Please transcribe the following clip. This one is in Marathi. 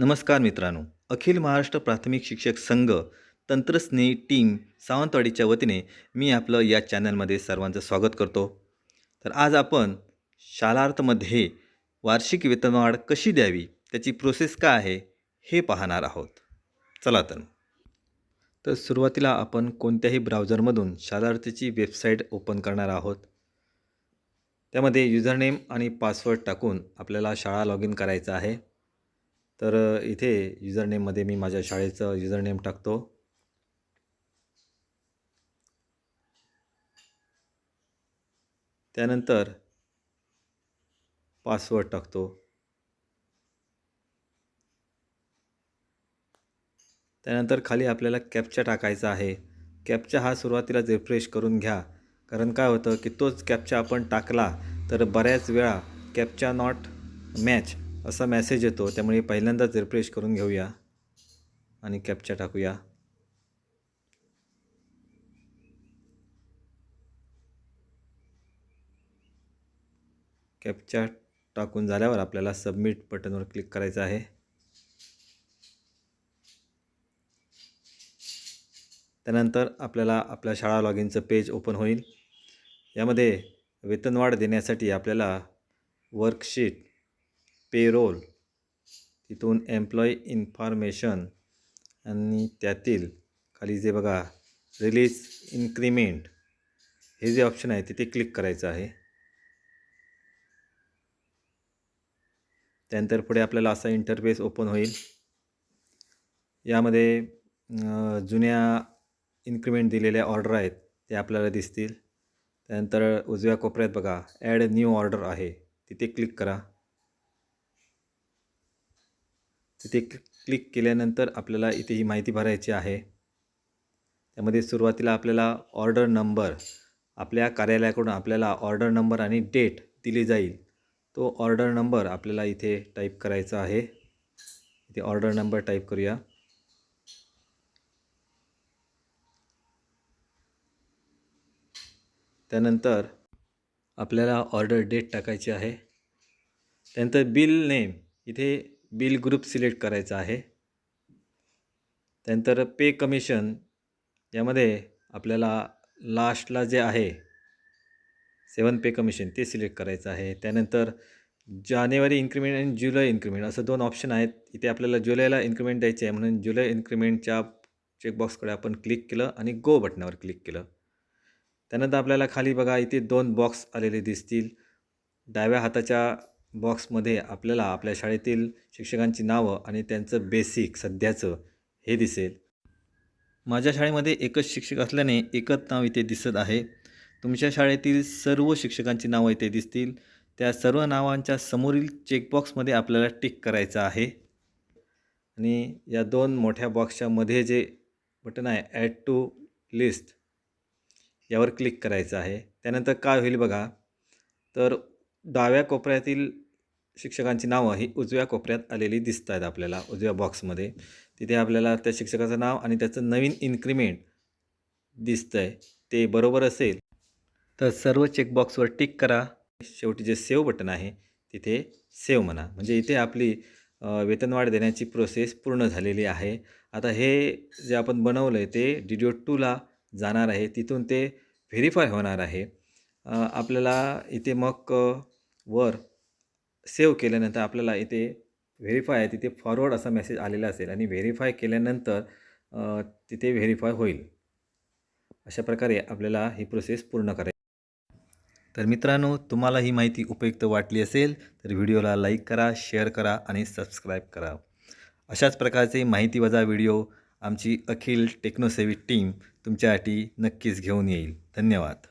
नमस्कार मित्रांनो. अखिल महाराष्ट्र प्राथमिक शिक्षक संघ तंत्रस्नेही टीम सावंतवाडीच्या वतीने मी आपलं या चॅनलमध्ये सर्वांचं स्वागत करतो. तर आज आपण शालार्थमध्ये वार्षिक वेतनवाढ कशी द्यावी त्याची प्रोसेस काय आहे हे पाहणार आहोत. चला तर तर सुरुवातीला आपण कोणत्याही ब्राउझरमधून शालार्थीची वेबसाईट ओपन करणार आहोत. त्यामध्ये युजरनेम आणि पासवर्ड टाकून आपल्याला शाळा लॉग इन करायचं आहे. तर इथे युजरनेममध्ये मी माझ्या शाळेचं युजरनेम टाकतो. त्यानंतर पासवर्ड टाकतो. त्यानंतर खाली आपल्याला कॅपचा टाकायचा आहे. कॅपचा हा सुरुवातीला रिफ्रेश करून घ्या. कारण काय होतं की तोच कॅपचा आपण टाकला तर बऱ्याच वेळा कॅपचा नॉट मॅच असा मेसेज येतो. त्यामुळे पहिल्यांदाच रिफ्रेश करून घेऊया. आणि कॅपचा टाकूया. कॅपचा टाकून झाल्यावर आपल्याला सबमिट बटनवर क्लिक करायचं आहे. त्यानंतर आपल्याला आपल्या शाळा लॉग इनचं पेज ओपन होईल. यामध्ये वेतनवाढ देण्यासाठी आपल्याला वर्कशीट पेरोल. तिथून एम्प्लॉई इन्फॉर्मेशन आणि त्यातील खाली जे बघा रिलीज इन्क्रीमेंट हे जे ऑप्शन आहे तिथे क्लिक करायचं आहे. त्यानंतर पुढे आपल्याला असा इंटरफेस ओपन होईल. यामध्ये जुन्या इन्क्रीमेंट दिलेल्या ऑर्डर आहेत ते आपल्याला दिसतील. त्यानंतर उजव्या कोपऱ्यात बघा ॲड न्यू ऑर्डर आहे. तिथे क्लिक करा. तिथे क्लिक क्लिक केल्यानंतर आपल्याला इथे ही माहिती भरायची आहे. त्यामध्ये सुरुवातीला आपल्याला ऑर्डर नंबर आपल्या कार्यालयाकडून आपल्याला ऑर्डर नंबर आणि डेट दिली जाईल. तो ऑर्डर नंबर आपल्याला इथे टाईप करायचा आहे. इथे ऑर्डर नंबर टाईप करूया. त्यानंतर आपल्याला ऑर्डर डेट टाकायची आहे. त्यानंतर बिल नेम इथे बिल ग्रुप सिलेक्ट करायचा आहे. त्यानंतर पे कमिशन यामध्ये आपल्याला लास्टला जे आहे सेवन पे कमिशन ते सिलेक्ट करायचं आहे. त्यानंतर जानेवारी इन्क्रीमेंट आणि जुलै इन्क्रीमेंट असं दोन ऑप्शन आहेत. इथे आपल्याला जुलैला इन्क्रीमेंट द्यायचे आहे म्हणून जुलै इन्क्रीमेंटच्या चेकबॉक्सकडे आपण क्लिक केलं आणि गो बटनावर क्लिक केलं. त्यानंतर आपल्याला खाली बघा इथे दोन बॉक्स आलेले दिसतील. डाव्या हाताच्या बॉक्समध्ये आपल्याला आपल्या शाळेतील शिक्षकांची नावं आणि त्यांचं बेसिक सध्याचं हे दिसेल. माझ्या शाळेमध्ये एकच शिक्षक असल्याने एकच नाव इथे दिसत आहे. तुमच्या शाळेतील सर्व शिक्षकांची नावं इथे दिसतील. त्या सर्व नावांच्या समोरील चेकबॉक्समध्ये आपल्याला टिक करायचं आहे. आणि या दोन मोठ्या बॉक्सच्या मध्ये जे बटन आहे ॲड टू लिस्ट यावर क्लिक करायचं आहे. त्यानंतर काय होईल बघा. तर डाव्या कोपऱ्यातील शिक्षकांची नावं ही उजव्या कोपऱ्यात आलेली दिसत आहेत आपल्याला उजव्या बॉक्समध्ये तिथे आपल्याला त्या शिक्षकाचं नाव आणि त्याचं नवीन इन्क्रीमेंट दिसतं आहे ते बरोबर असेल. तर सर्व चेकबॉक्सवर टिक करा. शेवटी जे सेव्ह बटन आहे तिथे सेव्ह म्हणा. म्हणजे इथे आपली वेतनवाढ देण्याची प्रोसेस पूर्ण झालेली आहे. आता हे जे आपण बनवलं आहे ते डी डी ओ टूला जाणार आहे. तिथून ते व्हेरीफाय होणार आहे. आपल्याला इथे मग वर सेव्ह केल्यानंतर आपल्याला इथे व्हेरीफाय आहे तिथे फॉरवर्ड असा मेसेज आलेला असेल आणि व्हेरीफाय केल्यानंतर तिथे व्हेरीफाय होईल. अशा प्रकारे आपल्याला ही प्रोसेस पूर्ण करायची. तर मित्रांनो तुम्हाला ही माहिती उपयुक्त वाटली असेल तर व्हिडिओला लाईक करा शेअर करा आणि सबस्क्राईब करा. अशाच प्रकारचे माहिती वजा व्हिडिओ आमची अखिल टेक्नोसेवी टीम तुमच्यासाठी नक्कीच घेऊन येईल. धन्यवाद.